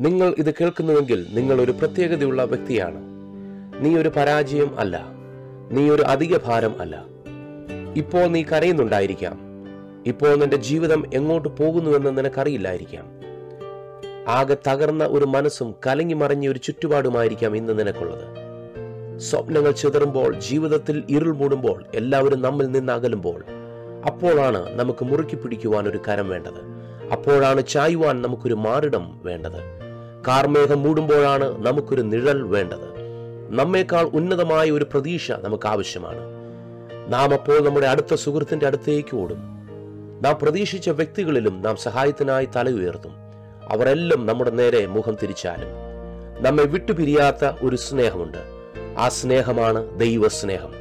നിങ്ങൾ ഇത് കേൾക്കുന്നുവെങ്കിൽ നിങ്ങൾ ഒരു പ്രത്യേകതയുള്ള വ്യക്തിയാണ്. നീ ഒരു പരാജയം അല്ല. നീ ഒരു അധിക ഭാരം അല്ല. ഇപ്പോൾ നീ കരയുന്നുണ്ടായിരിക്കാം. ഇപ്പോൾ നിന്റെ ജീവിതം എങ്ങോട്ട് പോകുന്നുവെന്ന് നിനക്കറിയില്ലായിരിക്കാം. ആകെ തകർന്ന ഒരു മനസ്സും കലങ്ങി മറിഞ്ഞ ഒരു ചുറ്റുപാടുമായിരിക്കാം ഇന്ന് നിനക്കുള്ളത്. സ്വപ്നങ്ങൾ ചിതറുമ്പോൾ ജീവിതത്തിൽ ഇരുൾ മൂടുമ്പോൾ എല്ലാവരും നമ്മിൽ നിന്ന് അകലുമ്പോൾ അപ്പോഴാണ് നമുക്ക് മുറുക്കി പിടിക്കുവാൻ ഒരു കരം വേണ്ടത്. അപ്പോഴാണ് ചായുവാൻ നമുക്കൊരു മാറിടം വേണ്ടത്. കാർമേഘം മൂടുമ്പോഴാണ് നമുക്കൊരു നിഴൽ വേണ്ടത്. നമ്മേക്കാൾ ഉന്നതമായ ഒരു പ്രതീക്ഷ നമുക്ക് ആവശ്യമാണ് നാം അപ്പോൾ നമ്മുടെ അടുത്ത സുഹൃത്തിന്റെ അടുത്തേക്ക് ഓടും. നാം പ്രതീക്ഷിച്ച വ്യക്തികളിലും നാം സഹായത്തിനായി തല ഉയർത്തും. അവരെല്ലാം നമ്മുടെ നേരെ മുഖം തിരിച്ചാലും. നമ്മെ വിട്ടുപിരിയാത്ത ഒരു സ്നേഹമുണ്ട്. ആ സ്നേഹമാണ് ദൈവസ്നേഹം.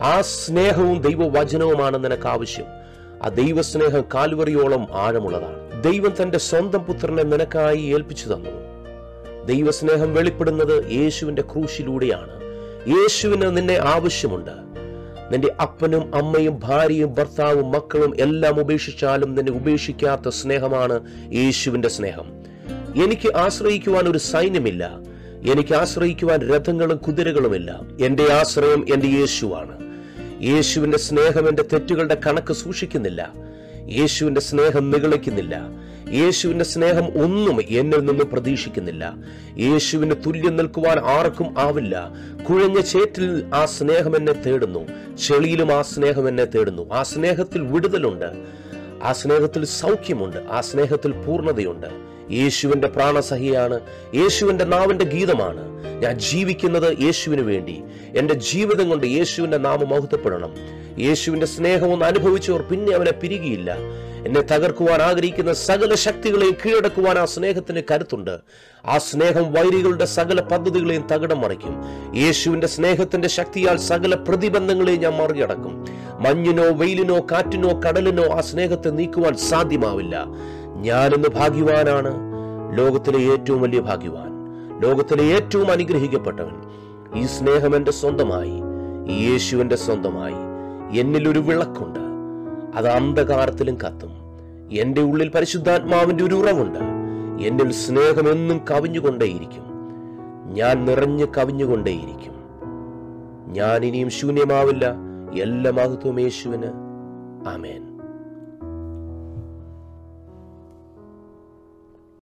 ആ സ്നേഹവും ദൈവവചനവുമാണ് നിനക്ക് ആവശ്യം ആ ദൈവസ്നേഹം കാൽവറിയോളം ആഴമുള്ളതാണ്. ദൈവം തന്റെ സ്വന്തം പുത്രനെ നിനക്കായി ഏൽപ്പിച്ചു തന്നു. ദൈവസ്നേഹം വെളിപ്പെടുന്നത് യേശുവിന്റെ ക്രൂശിലൂടെയാണ്. യേശുവിന് നിന്നെ ആവശ്യമുണ്ട്. നിന്റെ അപ്പനും അമ്മയും ഭാര്യയും ഭർത്താവും മക്കളും എല്ലാം ഉപേക്ഷിച്ചാലും നിന്നെ ഉപേക്ഷിക്കാത്ത സ്നേഹമാണ് യേശുവിന്റെ സ്നേഹം. എനിക്ക് ആശ്രയിക്കുവാൻ ഒരു സൈന്യമില്ല. എനിക്ക് ആശ്രയിക്കുവാൻ രഥങ്ങളും കുതിരകളുമില്ല. എന്റെ ആശ്രയം എന്റെ യേശുവാണ്. യേശുവിന്റെ സ്നേഹം എന്റെ തെറ്റുകളുടെ കണക്ക് സൂക്ഷിക്കുന്നില്ല. യേശുവിന്റെ സ്നേഹം നിഗളിക്കുന്നില്ല. യേശുവിന്റെ സ്നേഹം ഒന്നും എന്നിൽ നിന്ന് പ്രതീക്ഷിക്കുന്നില്ല. യേശുവിന് തുല്യം നിൽക്കുവാൻ ആർക്കും ആവില്ല. കുഴഞ്ഞ ചേറ്റിൽ ആ സ്നേഹം എന്നെ തേടുന്നു. ചെളിയിലും ആ സ്നേഹം എന്നെ തേടുന്നു. ആ സ്നേഹത്തിൽ വിടുതലുണ്ട്. ആ സ്നേഹത്തിൽ സൗഖ്യമുണ്ട്. ആ സ്നേഹത്തിൽ പൂർണതയുണ്ട്. യേശുവിന്റെ പ്രാണസഹിയാണ്. യേശുവിന്റെ നാവിന്റെ ഗീതമാണ്. ഞാൻ ജീവിക്കുന്നത് യേശുവിന് വേണ്ടി. എന്റെ ജീവിതം കൊണ്ട് യേശുവിന്റെ നാമം മഹത്വപ്പെടണം. യേശുവിന്റെ സ്നേഹം ഒന്ന് അനുഭവിച്ചവർ പിന്നെ അവനെ പിരികിയില്ല. എന്നെ തകർക്കുവാൻ ആഗ്രഹിക്കുന്ന സകല ശക്തികളെയും കീഴടക്കുവാൻ ആ സ്നേഹത്തിന് കരുത്തുണ്ട്. ആ സ്നേഹം വൈരികളുടെ സകല പദ്ധതികളെയും തകിടം മറിക്കും. യേശുവിന്റെ സ്നേഹത്തിന്റെ ശക്തിയാൽ സകല പ്രതിബന്ധങ്ങളെയും ഞാൻ മറികടക്കും. മഞ്ഞിനോ വെയിലിനോ കാറ്റിനോ കടലിനോ ആ സ്നേഹത്തെ നീക്കുവാൻ സാധ്യമാവില്ല. ഞാനിന്ന് ഭാഗ്യവാനാണ്. ലോകത്തിലെ ഏറ്റവും വലിയ ഭാഗ്യവാൻ. ലോകത്തിലെ ഏറ്റവും അനുഗ്രഹിക്കപ്പെട്ടവൻ. ഈ സ്നേഹം എന്റെ സ്വന്തമായി. യേശുവിന്റെ സ്വന്തമായി. എന്നിൽ ഒരു വിളക്കുണ്ട്. അത് അന്ധകാരത്തിലും കത്തും. എന്റെ ഉള്ളിൽ പരിശുദ്ധാത്മാവിന്റെ ഒരു ഉറവുണ്ട്. എന്നിൽ സ്നേഹം എന്നും കവിഞ്ഞുകൊണ്ടേയിരിക്കും. ഞാൻ നിറഞ്ഞ് കവിഞ്ഞുകൊണ്ടേയിരിക്കും. ഞാൻ ഇനിയും ശൂന്യമാവില്ല. എല്ലാ മഹത്വം യേശുവിന്. ആമേൻ.